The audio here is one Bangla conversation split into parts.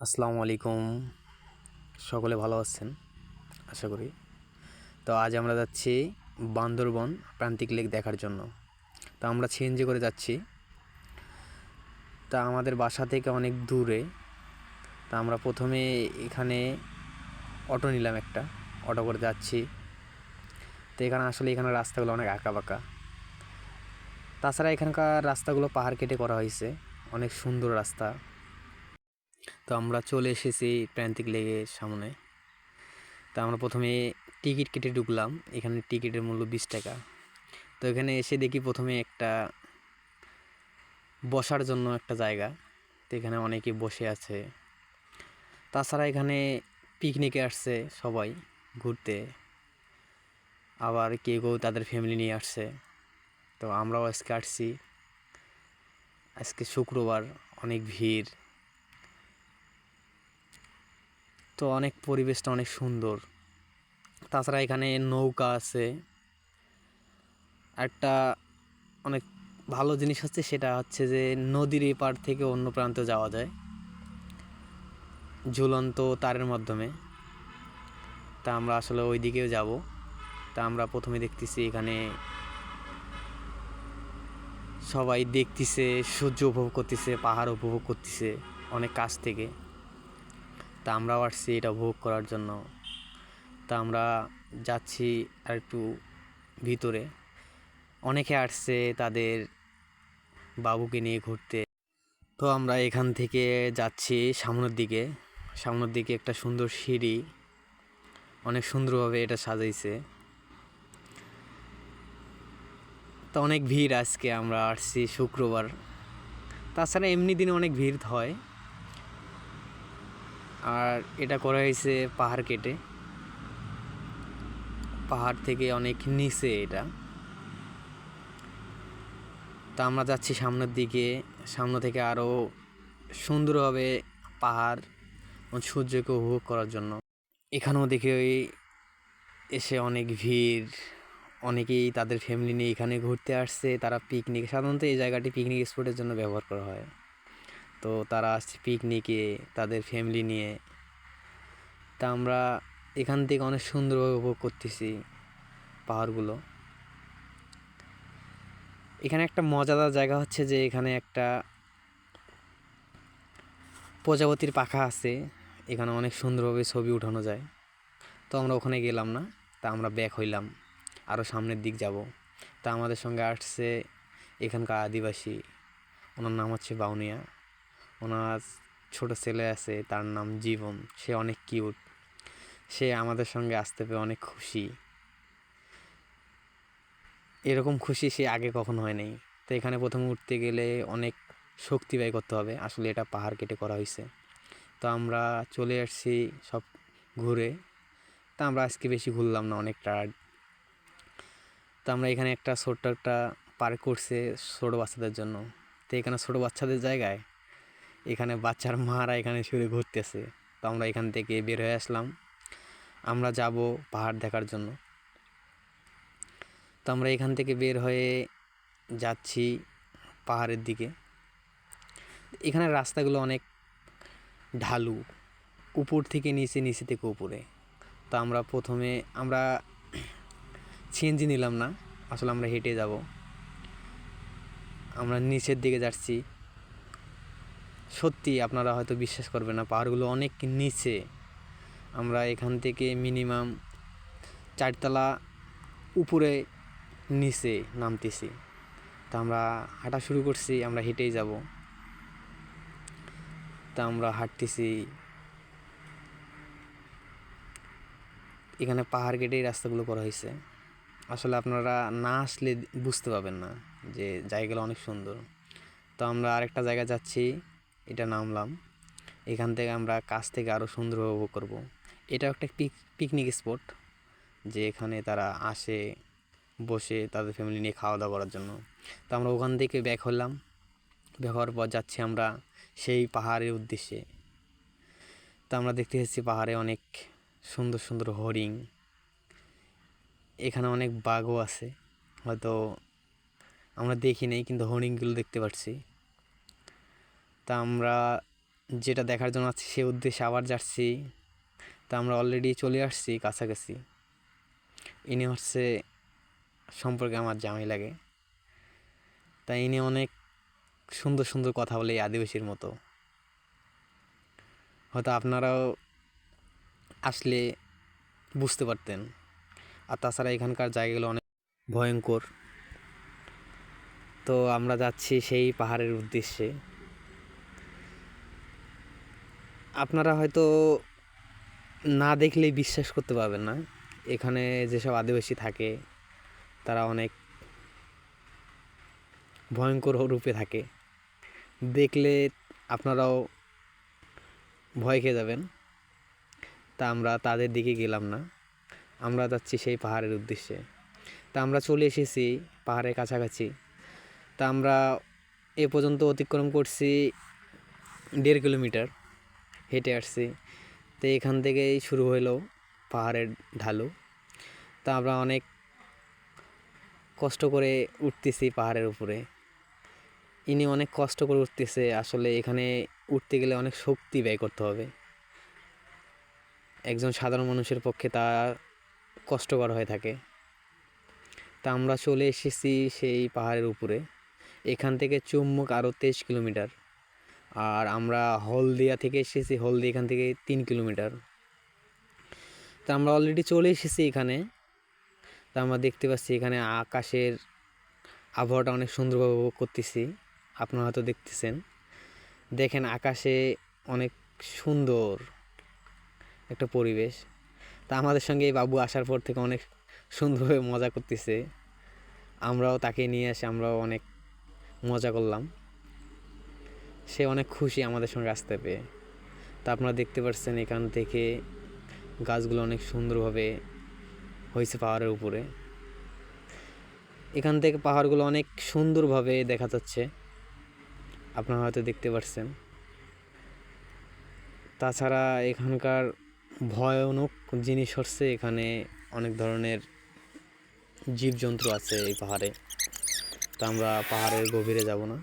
আসসালামু আলাইকুম। সকলে ভালো আছেন? আশা করি। তো আজ আমরা যাচ্ছি বান্দরবন প্রান্তিক লেক দেখার জন্য। তো আমরা সিএনজি করে যাচ্ছি। তা আমাদের বাসা থেকে অনেক দূরে। তা আমরা প্রথমে এখানে অটো নিলাম একটা। অটো করে যাচ্ছি। তো এখানে আসলে এখানে রাস্তাগুলো অনেক আঁকা বাঁকা তাছাড়া এখানকার রাস্তাগুলো পাহাড় কেটে করা হয়েছে। অনেক সুন্দর রাস্তা। তো আমরা চলে এসেছি প্রান্তিক লেগের সামনে। তো আমরা প্রথমে টিকিট কেটে ঢুকলাম। এখানে টিকিটের মূল্য বিশ টাকা। তো এখানে এসে দেখি প্রথমে একটা বসার জন্য একটা জায়গা। তো এখানে অনেকে বসে আছে। তাছাড়া এখানে পিকনিকে আসছে সবাই ঘুরতে। আবার কেউ কেউ তাদের ফ্যামিলি নিয়ে আসছে। তো আমরাও আজকে আসছি। আজকে শুক্রবার, অনেক ভিড়। তো অনেক পরিবেশটা অনেক সুন্দর। তাছাড়া এখানে নৌকা আছে। একটা অনেক ভালো জিনিস হচ্ছে সেটা হচ্ছে যে নদীর এপার থেকে অন্য প্রান্তে যাওয়া যায়। ঝুলন্ত তারের মাধ্যমে। তা আমরা আসলে ওই দিকেও যাব। তা আমরা প্রথমে দেখতেছি এখানে সবাই দেখতেছে, সূর্য উপভোগ করতেছে, পাহাড় উপভোগ করতেছে অনেক কাছ থেকে। তা আমরাও আসছি এটা উপভোগ করার জন্য। তা আমরা যাচ্ছি আর একটু ভিতরে। অনেকে আসছে তাদের বাবুকে নিয়ে ঘুরতে। তো আমরা এখান থেকে যাচ্ছি সামনের দিকে। সামনের দিকে একটা সুন্দর সিঁড়ি। অনেক সুন্দরভাবে এটা সাজাইছে। তো অনেক ভিড় আজকে, আমরা আসছি শুক্রবার। তাছাড়া এমনি দিনে অনেক ভিড় হয়। আর এটা করা হয়েছে পাহাড় কেটে। পাহাড় থেকে অনেক নিচে এটা। তা আমরা যাচ্ছি সামনের দিকে। সামনে থেকে আরও সুন্দরভাবে পাহাড় ও সূর্যকে উপভোগ করার জন্য। এখানেও দেখে ওই এসে অনেক ভিড়। অনেকেই তাদের ফ্যামিলি নিয়ে এখানে ঘুরতে আসছে। তারা পিকনিক সাধারণত এই জায়গাটি পিকনিক স্পটের জন্য ব্যবহার করা হয়। তো তারা আসছে পিকনিকে তাদের ফ্যামিলি নিয়ে। তা আমরা এখান থেকে অনেক সুন্দরভাবে উপভোগ করতেছি পাহাড়গুলো। এখানে একটা মজাদার জায়গা হচ্ছে যে এখানে একটা প্রজাপতির পাখা আছে, এখানে অনেক সুন্দরভাবে ছবি উঠানো যায়। তো আমরা ওখানে গেলাম না, তা আমরা ব্যাক হইলাম আরও সামনের দিক যাব। তা আমাদের সঙ্গে আসছে এখানকার আদিবাসী, ওনার নাম হচ্ছে বাউনিয়া। ওনার ছোট ছেলে আছে, তার নাম জীবন। সে অনেক কিউট সে আমাদের সঙ্গে আসতে পেয়ে অনেক খুশি। এরকম খুশি সে আগে কখনো হয় নাই। তো এখানে প্রথম উঠতে গেলে অনেক শক্তি ব্যয় করতে হবে। আসলে এটা পাহাড় কেটে করা হয়েছে। তো আমরা চলে আসছি সব ঘুরে। তা আমরা আজকে বেশি ঘুরলাম না, অনেক টায়ার্ড তো আমরা এখানে একটা ছোট্ট একটা পার্ক করছে ছোটো বাচ্চাদের জন্য। তো এখানে ছোটো বাচ্চাদের জায়গায় এখানে বাচ্চার মারা এখানে শুয়ে ঘুরতেছে। তো আমরা এখান থেকে বের হয়ে আসলাম। আমরা যাব পাহাড় দেখার জন্য। তো আমরা এখান থেকে বের হয়ে যাচ্ছি পাহাড়ের দিকে। এখানে রাস্তাগুলো অনেক ঢালু। উপর থেকে নিচে নিচে থেকে উপরে। তো আমরা প্রথমে, আমরা সিএনজি নিলাম না। আসলে আমরা হেঁটে যাব। আমরা নিচের দিকে যাচ্ছি। সত্যি আপনারা হয়তো বিশ্বাস করবেন না, পাহাড়গুলো অনেক নিচে। আমরা এখান থেকে মিনিমাম চারতলা উপরে নিচে নামতেছি। তা আমরা হাঁটা শুরু করছি, আমরা হেঁটেই যাব। তা আমরা হাঁটতেছি। এখানে পাহাড় কেটেই রাস্তাগুলো করা হয়েছে। আসলে আপনারা না আসলে বুঝতে পারবেন না যে জায়গাগুলো অনেক সুন্দর। তো আমরা আরেকটা জায়গায় যাচ্ছি। এটা নামলাম। এখান থেকে আমরা কাছ থেকে আরও সুন্দর উপভোগ করব। এটা একটা পিক পিকনিক স্পট যে এখানে তারা আসে, বসে তাদের ফ্যামিলি নিয়ে খাওয়া দাওয়া করার জন্য। তো আমরা ওখান থেকে ব্যাক হলাম। ব্যাক হওয়ার পর যাচ্ছি আমরা সেই পাহাড়ের উদ্দেশ্যে। তো আমরা দেখতে এসেছি পাহাড়ে অনেক সুন্দর সুন্দর হরিণ। এখানে অনেক বাঘও আছে। হয়তো আমরা দেখি নেই, কিন্তু হরিণগুলো দেখতে পাচ্ছি তা আমরা যেটা দেখার জন্য আছি সে উদ্দেশ্যে আবার যাচ্ছি। তা আমরা অলরেডি চলে আসছি কাছাকাছি। ইনি হচ্ছে সম্পর্কে আমার জামাই লাগে। তাই ইনি অনেক সুন্দর সুন্দর কথা বলে আদিবাসীর মতো। হয়তো আপনারাও আসলে বুঝতে পারতেন। আর তাছাড়া এখানকার জায়গাগুলো অনেক ভয়ঙ্কর। তো আমরা যাচ্ছি সেই পাহাড়ের উদ্দেশ্যে। আপনারা হয়তো না দেখলেই বিশ্বাস করতে পারবেন না। এখানে যেসব আদিবাসী থাকে, তারা অনেক ভয়ঙ্কর রূপে থাকে। দেখলে আপনারাও ভয় খেয়ে যাবেন। তা আমরা তাদের দিকে গেলাম না। আমরা যাচ্ছি সেই পাহাড়ের উদ্দেশ্যে। তা আমরা চলে এসেছি পাহাড়ের কাছাকাছি। তা আমরা এ পর্যন্ত অতিক্রম করছি দেড় কিলোমিটার। হেঁটে আসছি। তো এখান থেকেই শুরু হলো পাহাড়ের ঢালু। তা আমরা অনেক কষ্ট করে উঠতেছি পাহাড়ের উপরে। ইনি অনেক কষ্ট করে উঠতেছে, আসলে এখানে উঠতে গেলে অনেক শক্তি ব্যয় করতে হবে। একজন সাধারণ মানুষের পক্ষে তা কষ্টকর হয়ে থাকে। তা আমরা চলে এসেছি সেই পাহাড়ের উপরে। এখান থেকে চুম্বক আরও তেইশ কিলোমিটার। আর আমরা হলদিয়া থেকে এসেছি, হলদিয়া এখান থেকে তিন কিলোমিটার। তা আমরা অলরেডি চলে এসেছি এখানে। তা আমরা দেখতে পাচ্ছি এখানে আকাশের আবহাওয়াটা অনেক সুন্দরভাবে উপভোগ করতেছি। আপনারা হয়তো দেখতেছেন। দেখেন আকাশে অনেক সুন্দর একটা পরিবেশ। তা আমাদের সঙ্গে এই বাবু আসার পর থেকে অনেক সুন্দরভাবে মজা করতেছে। আমরাও তাকে নিয়ে এসে আমরাও অনেক মজা করলাম। সে অনেক খুশি আমাদের সঙ্গে আসতে পেয়ে। তা আপনারা দেখতে পাচ্ছেন এখান থেকে গাছগুলো অনেক সুন্দরভাবে হয়েছে পাহাড়ের উপরে। এখান থেকে পাহাড়গুলো অনেক সুন্দরভাবে দেখা যাচ্ছে। আপনারা হয়তো দেখতে পাচ্ছেন তাছাড়া এখানকার ভয়ানক জিনিস হচ্ছে এখানে অনেক ধরনের জীবজন্তু আছে এই পাহাড়ে। তা আমরা পাহাড়ের গভীরে যাব না।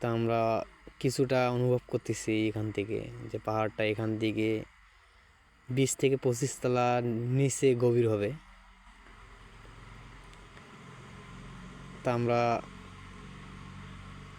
তা আমরা কিছুটা অনুভব করতেছি এখান থেকে যে পাহাড়টা এখান থেকে বিশ থেকে পঁচিশ তলা নিচে গভীর হবে। তা আমরা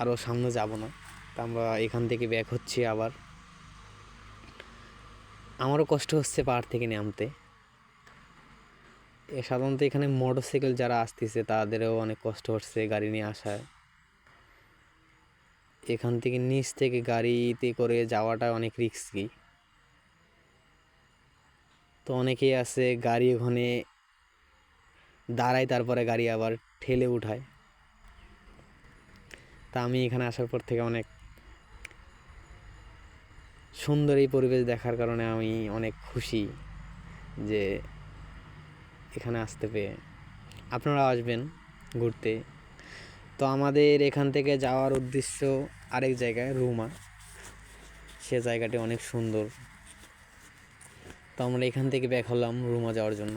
আরও সামনে যাব না। তা আমরা এখান থেকে ব্যাক হচ্ছি আবার। আমারও কষ্ট হচ্ছে পাহাড় থেকে নামতে। সাধারণত এখানে মোটরসাইকেল যারা আসতেছে তাদেরও অনেক কষ্ট হচ্ছে গাড়ি নিয়ে আসায়। এখান থেকে নিচ থেকে গাড়িতে করে যাওয়াটা অনেক রিস্কি তো অনেকেই আছে গাড়ি ওখানে দাঁড়ায়, তারপরে গাড়ি আবার ঠেলে উঠায়। তা আমি এখানে আসার পর থেকে অনেক সুন্দর এই পরিবেশ দেখার কারণে আমি অনেক খুশি যে এখানে আসতে পেয়ে। আপনারা আসবেন ঘুরতে। তো আমাদের এখান থেকে যাওয়ার উদ্দেশ্য আরেক জায়গায়, রুমা। সে জায়গাটি অনেক সুন্দর। তো আমরা এখান থেকে ব্যাক হলাম রুমা যাওয়ার জন্য।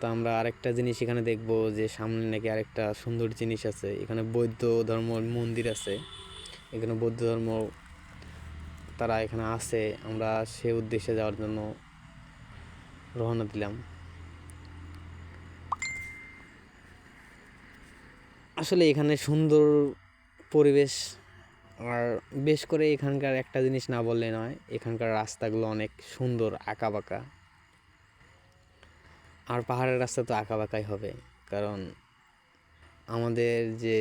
তো আমরা আরেকটা জিনিস এখানে দেখব যে সামনে নাকি আরেকটা সুন্দর জিনিস আছে। এখানে বৌদ্ধ ধর্ম মন্দির আছে। এখানে বৌদ্ধ ধর্ম তারা এখানে আছে। আমরা সে উদ্দেশ্যে যাওয়ার জন্য রওনা দিলাম। আসলে এখানে সুন্দর পরিবেশ আর বেশ করে এখানকার একটা জিনিস না বললে নয়, এখানকার রাস্তাগুলো অনেক সুন্দর আঁকা বাঁকা আর পাহাড়ের রাস্তা তো আঁকা বাঁকাই হবে, কারণ আমাদের যে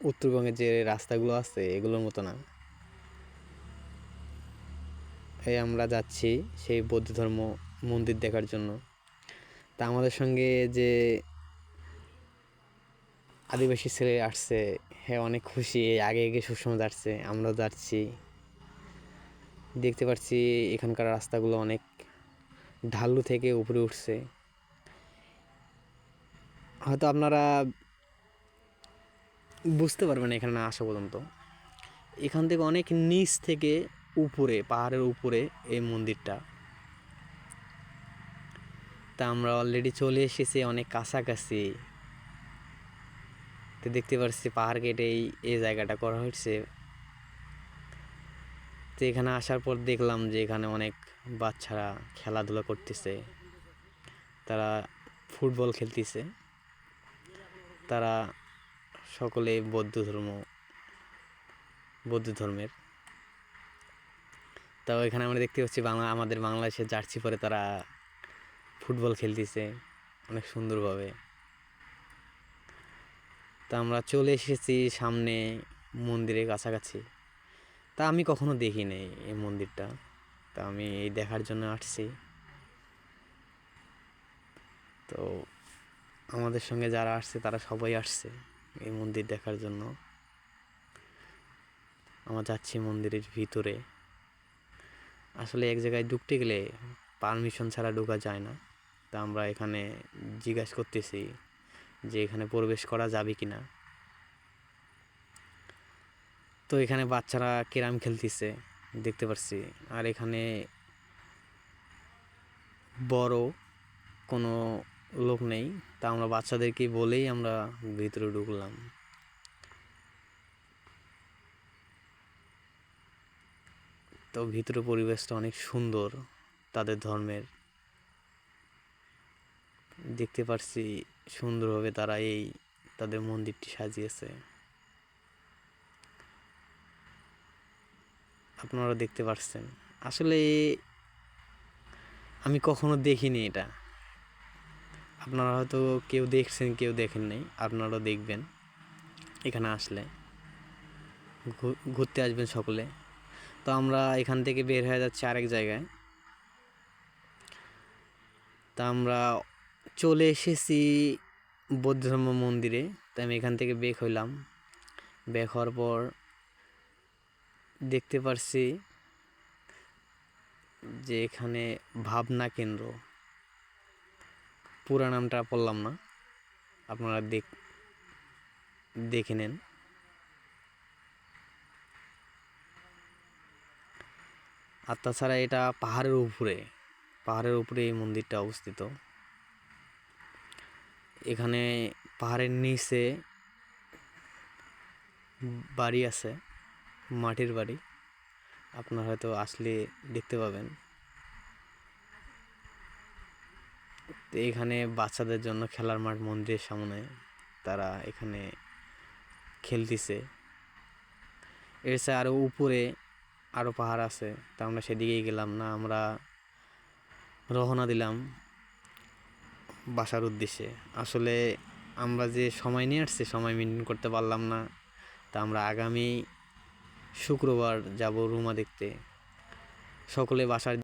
উত্তরবঙ্গের যে রাস্তাগুলো আছে এগুলোর মতো না। এই আমরা যাচ্ছি সেই বৌদ্ধ ধর্ম মন্দির দেখার জন্য। তা আমাদের সঙ্গে যে আদিবাসী ছেলে আসছে হ্যাঁ অনেক খুশি, আগে আগে সুষম যাচ্ছে, আমরাও যাচ্ছি। দেখতে পাচ্ছি এখানকার রাস্তাগুলো অনেক ঢালু থেকে উপরে উঠছে। হয়তো আপনারা বুঝতে পারবেন এখানে না আসা পর্যন্ত। এখান থেকে অনেক নিচ থেকে উপরে, পাহাড়ের উপরে এই মন্দিরটা। তা আমরা অলরেডি চলে এসেছি অনেক কাছাকাছি। তো দেখতে পাচ্ছি পাহাড় কেটে এই এই জায়গাটা করা হচ্ছে তো এখানে আসার পর দেখলাম যে এখানে অনেক বাচ্চারা খেলাধুলা করতেছে। তারা ফুটবল খেলতেছে। তারা সকলে বৌদ্ধ ধর্ম, বৌদ্ধ ধর্মের। তো এখানে আমরা দেখতে পাচ্ছি বাংলা, আমাদের বাংলাদেশের জার্সি পরে তারা ফুটবল খেলতেছে, অনেক সুন্দরভাবে। তা আমরা চলে এসেছি সামনে মন্দিরের কাছাকাছি। তা আমি কখনো দেখি দেখিনি এই মন্দিরটা। তা আমি এই দেখার জন্য আসছি। তো আমাদের সঙ্গে যারা আসছে, তারা সবাই আসছে এই মন্দির দেখার জন্য। আমরা যাচ্ছি মন্দিরের ভিতরে। আসলে এক জায়গায় ঢুকতে গেলে পারমিশন ছাড়া ঢোকা যায় না। তা আমরা এখানে জিজ্ঞাসা করতেছি যে এখানে প্রবেশ করা যাবে কি না তো এখানে বাচ্চারা কেরাম খেলতেছে, দেখতে পাচ্ছি আর এখানে বড় কোনো লোক নেই, তা আমরা বাচ্চাদেরকে বলেই আমরা ভিতরে ঢুকলাম। তো ভিতরে পরিবেশটা অনেক সুন্দর তাদের ধর্মের। দেখতে পারছি সুন্দরভাবে তারা এই তাদের মন্দিরটি সাজিয়েছে। আপনারা দেখতে পাচ্ছেন আসলে আমি কখনো দেখিনি এটা। আপনারা হয়তো কেউ দেখছেন, কেউ দেখেন নাই, আপনারাও দেখবেন এখানে আসলে। ঘুরতে আসবেন সকলে। তো আমরা এখান থেকে বের হয়ে যাচ্ছি আরেক জায়গায়। তা আমরা চলে এসেছি বৌদ্ধ ধর্ম মন্দিরে। তো আমি এখান থেকে বেক হইলাম। বেক হওয়ার পর দেখতে পারছি যে এখানে ভাবনা কেন্দ্র। পুরা নামটা পড়লাম না। আপনারা দেখ, দেখে নেন। আর তাছাড়া এটা পাহাড়ের উপরে পাহাড়ের উপরে এই মন্দিরটা অবস্থিত। এখানে পাহাড়ের নিচে বাড়ি আছে, মাটির বাড়ি। আপনার হয়তো আসলে দেখতে পাবেন। তো এখানে বাচ্চাদের জন্য খেলার মাঠ মন্দিরের সামনে তারা এখানে খেলতেছে। এর চেয়ে আরও উপরে আরও পাহাড় আছে, তা আমরা সেদিকেই গেলাম না, আমরা রওনা দিলাম। বাসার উদ্দেশ্যে। আসলে আমরা যে সময় নিয়ে আসছি, সময় মেনটেন করতে পারলাম না। তা আমরা আগামী শুক্রবার যাব রুমা দেখতে। সকলে বাসার